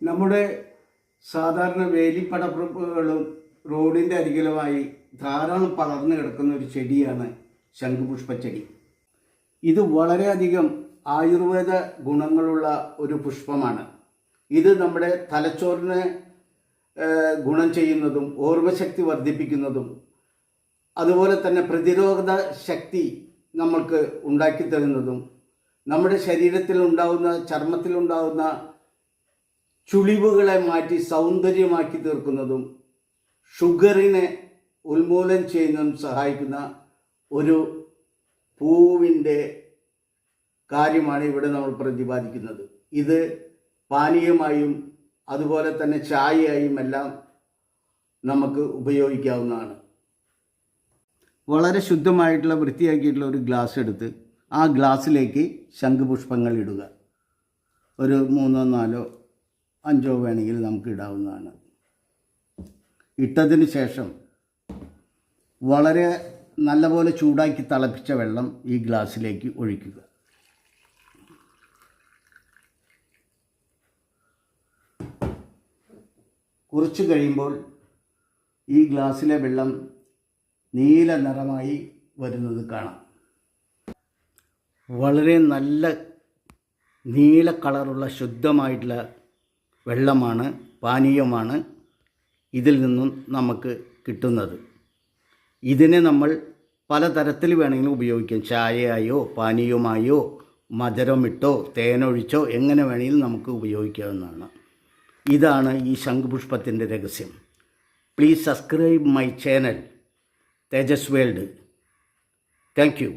നമ്മുടെ സാധാരണ വേലിപ്പടപ്പുകളും റോഡിന്റെ അരികിലുമായി ധാരാളം പടർന്നു കിടക്കുന്ന ഒരു ചെടിയാണ് ശംഖുപുഷ്പച്ചെടി ഇത് വളരെയധികം ആയുർവേദ ഗുണങ്ങളുള്ള ഒരു പുഷ്പമാണ്. ഇത് നമ്മുടെ തലച്ചോറിനെ ഗുണം ചെയ്യുന്നതും ഓർമ്മശക്തി വർദ്ധിപ്പിക്കുന്നതും അതുപോലെ തന്നെ പ്രതിരോധ ശക്തി നമ്മൾക്ക് ഉണ്ടാക്കി തരുന്നതും നമ്മുടെ ശരീരത്തിൽ ഉണ്ടാകുന്ന ചർമ്മത്തിലുണ്ടാകുന്ന ചുളിവുകളെ മാറ്റി സൗന്ദര്യമാക്കി തീർക്കുന്നതും ഷുഗറിനെ ഉന്മൂലനം ചെയ്യുന്നതും സഹായിക്കുന്ന ഒരു പൂവിന്റെ കാര്യമാണ് ഇവിടെ നമ്മൾ പ്രതിപാദിക്കുന്നത്. ഇത് പാനീയമായും അതുപോലെ തന്നെ ചായയായും എല്ലാം നമുക്ക് ഉപയോഗിക്കാവുന്നതാണ്. വളരെ ശുദ്ധമായിട്ടുള്ള വൃത്തിയാക്കിയിട്ടുള്ള ഒരു ഗ്ലാസ് എടുത്ത് ആ ഗ്ലാസ്സിലേക്ക് ശംഖുപുഷ്പങ്ങൾ ഇടുക. ഒരു മൂന്നോ നാലോ അഞ്ചോ വേണമെങ്കിൽ നമുക്ക് ഇടാവുന്നതാണ്. ഇട്ടതിന് ശേഷം വളരെ നല്ലപോലെ ചൂടാക്കി തിളപ്പിച്ച വെള്ളം ഈ ഗ്ലാസ്സിലേക്ക് ഒഴിക്കുക. കുറച്ച് കഴിയുമ്പോൾ ഈ ഗ്ലാസ്സിലെ വെള്ളം നീല നിറമായി വരുന്നത് കാണാം. വളരെ നല്ല നീല കളറുള്ള ശുദ്ധമായിട്ടുള്ള വെള്ളമാണ് പാനീയമാണ് ഇതിൽ നിന്നും നമുക്ക് കിട്ടുന്നത്. ഇതിനെ നമ്മൾ പലതരത്തിൽ വേണമെങ്കിലും ഉപയോഗിക്കാം. ചായയായോ പാനീയമായോ മധുരമിട്ടോ തേനൊഴിച്ചോ എങ്ങനെ വേണമെങ്കിലും നമുക്ക് ഉപയോഗിക്കാവുന്നതാണ്. ഇതാണ് ഈ ശംഖുപുഷ്പത്തിന്റെ രഹസ്യം. Please subscribe my channel Tejas world thank you